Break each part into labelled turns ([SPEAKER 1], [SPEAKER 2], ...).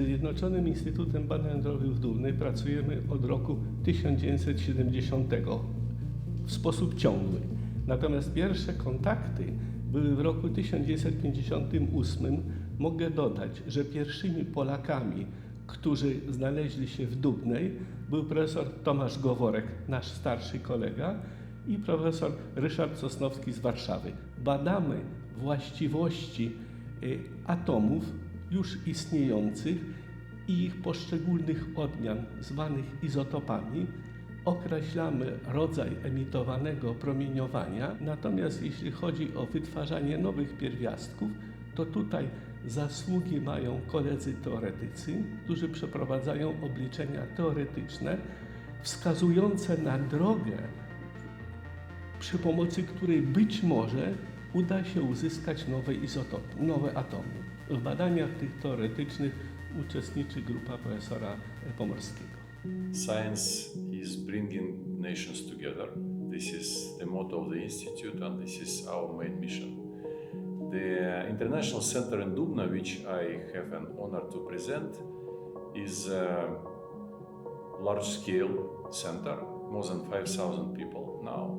[SPEAKER 1] ze Zjednoczonym Instytutem Badań Jądrowych w Dulnej pracujemy od roku 1970 w sposób ciągły. Natomiast pierwsze kontakty były w roku 1958. Mogę dodać, że pierwszymi Polakami, którzy znaleźli się w Dubnej, był profesor Tomasz Goworek, nasz starszy kolega, i profesor Ryszard Sosnowski z Warszawy. Badamy właściwości y, atomów już istniejących i ich poszczególnych odmian, zwanych izotopami. Określamy rodzaj emitowanego promieniowania, natomiast jeśli chodzi o wytwarzanie nowych pierwiastków, to tutaj zasługi mają koledzy teoretycy, którzy przeprowadzają obliczenia teoretyczne wskazujące na drogę, przy pomocy której być może uda się uzyskać nowe izotopy, nowe atomy. W badaniach tych teoretycznych uczestniczy grupa profesora Pomorskiego.
[SPEAKER 2] Science is bringing nations together. This is the motto of the institute, and this is our main mission. The International Center in Dubna, which I have an honor to present, is a large scale center, more than 5,000 people now,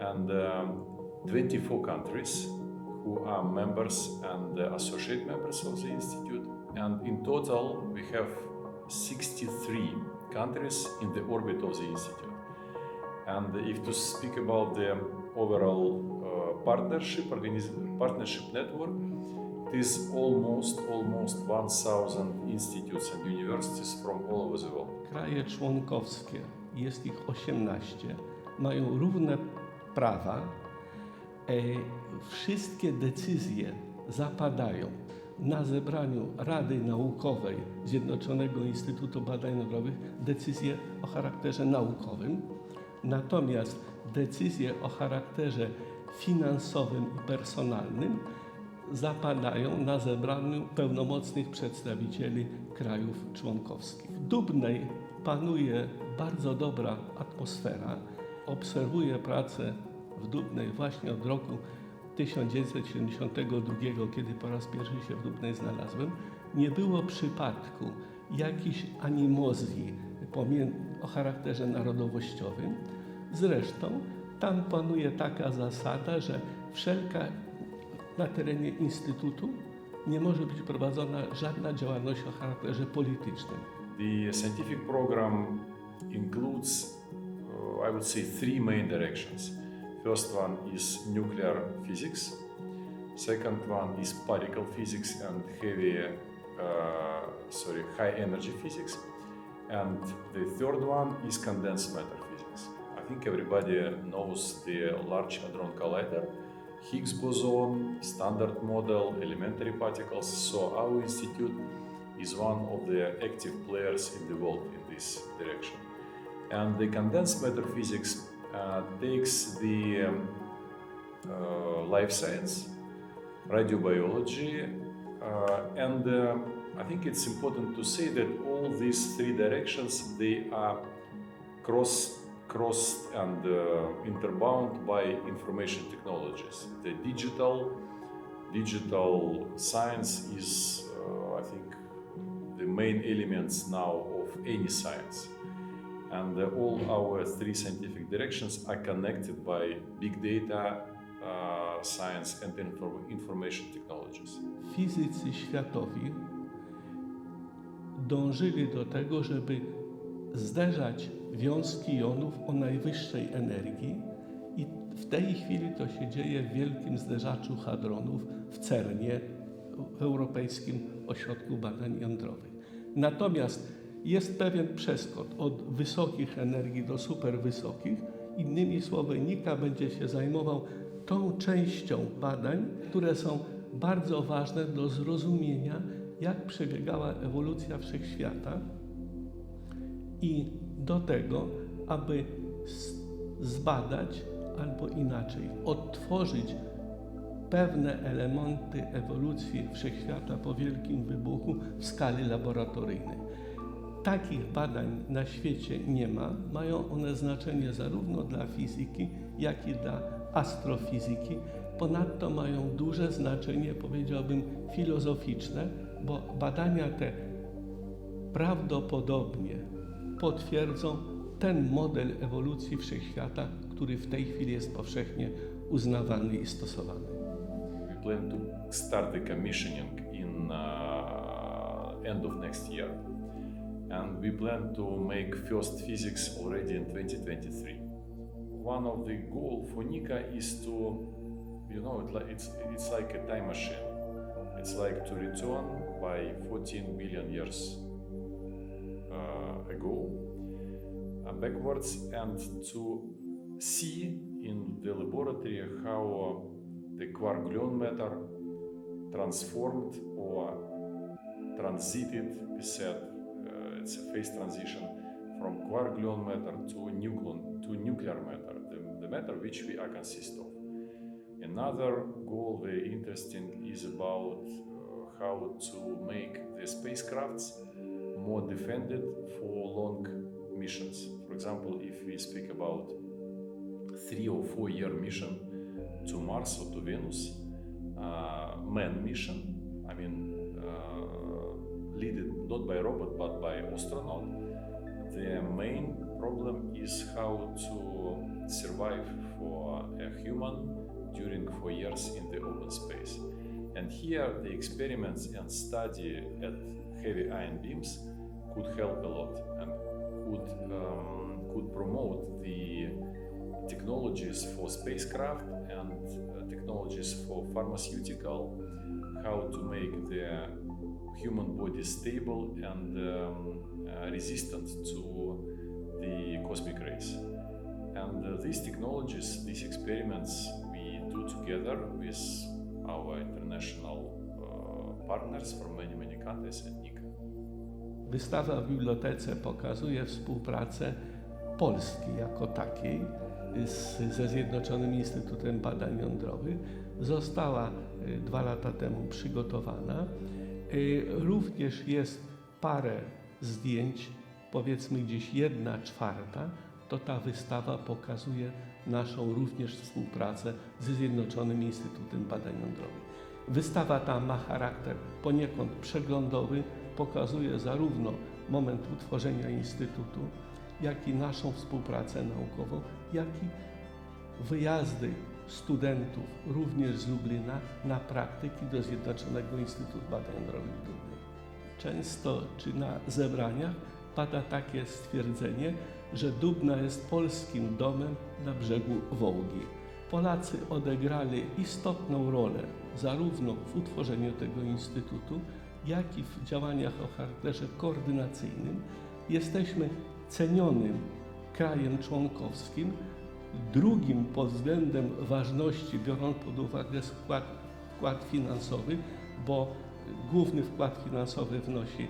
[SPEAKER 2] and um, 24 countries who are members and uh, associate members of the institute. And in total, we have 63 countries in the orbit of the institute. And if to speak about the overall uh, partnership partnership network, it is almost almost 1,000 institutes and universities from all over the world.
[SPEAKER 1] Kraje członkowskie, jest ich 18, mają równe prawa. E, wszystkie decyzje zapadają na zebraniu Rady Naukowej Zjednoczonego Instytutu Badań Jądrowych, decyzje o charakterze naukowym. Natomiast decyzje o charakterze finansowym i personalnym zapadają na zebraniu pełnomocnych przedstawicieli krajów członkowskich. W Dubnej panuje bardzo dobra atmosfera. Obserwuję pracę w Dubnej właśnie od roku 1972, kiedy po raz pierwszy się w Dubnej znalazłem. Nie było przypadku jakiejś animozji o charakterze narodowościowym. Zresztą tam panuje taka zasada, że wszelka na terenie Instytutu nie może być prowadzona żadna działalność o charakterze politycznym.
[SPEAKER 2] The scientific program includes, uh, I would say, three main directions. First one is nuclear physics. Second one is particle physics and heavy, uh, sorry, high energy physics. And the third one is condensed matter physics. I think everybody knows the Large Hadron Collider, Higgs boson, standard model, elementary particles. So our institute is one of the active players in the world in this direction. And the condensed matter physics takes the um, uh, life science, radiobiology, uh, and uh, I think it's important to say that all these three directions they are cross crossed and uh, interbound by information technologies. The digital digital science is, uh, I think, the main elements now of any science. And uh, all our three scientific directions are connected by big data, uh, science, and infor- information technologies.
[SPEAKER 1] Fizycy światowi dążyli do tego, żeby zderzać wiązki jonów o najwyższej energii i w tej chwili to się dzieje w wielkim zderzaczu hadronów w CERNie, w Europejskim Ośrodku Badań Jądrowych. Natomiast jest pewien przeskok od wysokich energii do superwysokich. Innymi słowy, NIKA będzie się zajmował tą częścią badań, które są bardzo ważne do zrozumienia, jak przebiegała ewolucja wszechświata i do tego, aby zbadać albo inaczej odtworzyć pewne elementy ewolucji wszechświata po wielkim wybuchu w skali laboratoryjnej. Takich badań na świecie nie ma. Mają one znaczenie zarówno dla fizyki, jak i dla astrofizyki. Ponadto mają duże znaczenie, powiedziałbym, filozoficzne, bo badania te prawdopodobnie potwierdzą ten model ewolucji wszechświata, który w tej chwili jest powszechnie uznawany i stosowany.
[SPEAKER 2] We plan to start the commissioning in uh, end of next year, and we plan to make first physics already in 2023. One of the goal for Nika is to, you know, it's it's like a time machine. It's like to return by 14 billion years uh, ago uh, backwards and to see in the laboratory how uh, the quark gluon matter transformed or transited, we said it's a phase transition from quark gluon matter to nucleon to nuclear matter, the, the matter which we are consist of. Another goal very interesting is about uh, how to make the spacecrafts more defended for long missions. For example, if we speak about three or four year mission to Mars or to Venus, uh, man mission, I mean, uh, led not by robot but by astronaut, the main problem is how to survive for a human during four years in the open space. And here the experiments and study at heavy ion beams could help a lot and could, um, could promote the technologies for spacecraft and uh, technologies for pharmaceutical, how to make the human body stable and um, uh, resistant to the cosmic rays. And uh, these technologies, these experiments, we do together with our international uh, partners from many, many countries at NICA.
[SPEAKER 1] Wystawa w bibliotece pokazuje współpracę Polski jako takiej z, ze Zjednoczonym Instytutem Badań Jądrowych. Została y, dwa lata temu przygotowana. Y, Również jest parę zdjęć, powiedzmy gdzieś jedna czwarta, to ta wystawa pokazuje naszą również współpracę ze Zjednoczonym Instytutem Badań Jądrowych. Wystawa ta ma charakter poniekąd przeglądowy, pokazuje zarówno moment utworzenia Instytutu, jak i naszą współpracę naukową, jak i wyjazdy studentów również z Lublina na praktyki do Zjednoczonego Instytutu Badań Lublinie. Często czy na zebraniach pada takie stwierdzenie, że Dubna jest polskim domem na brzegu Wołgi. Polacy odegrali istotną rolę zarówno w utworzeniu tego instytutu, jak i w działaniach o charakterze koordynacyjnym. Jesteśmy cenionym krajem członkowskim, drugim pod względem ważności, biorąc pod uwagę skład, wkład finansowy, bo główny wkład finansowy wnosi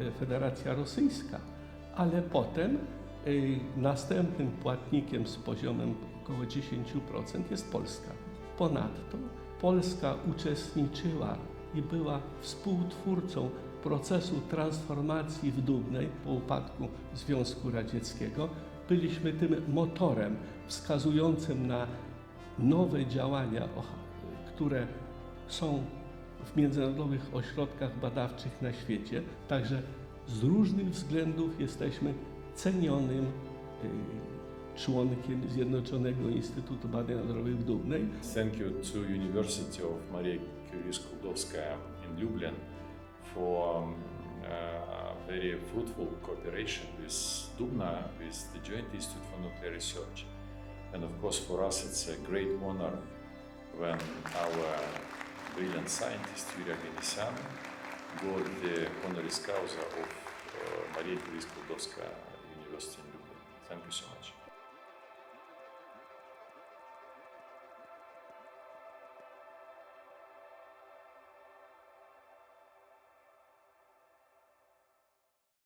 [SPEAKER 1] e, Federacja Rosyjska, ale potem e, następnym płatnikiem z poziomem około 10% jest Polska. Ponadto Polska uczestniczyła i była współtwórcą procesu transformacji w Dubnej po upadku Związku Radzieckiego. Byliśmy tym motorem wskazującym na nowe działania, które są w międzynarodowych ośrodkach badawczych na świecie. Także z różnych względów jesteśmy cenionym y, członkiem Zjednoczonego Instytutu Badań Jądrowych w Dubnej.
[SPEAKER 2] Thank you to University of Maria Curie Skłodowska in Lublin for um, uh, very fruitful cooperation with Dubna, with the Joint Institute for Nuclear Research. And of course, for us, it's a great honor when our brilliant scientist Yuria Ganisyan got the honoris causa of uh, Maria Curie Skłodowska University in Lublin. Thank you so much.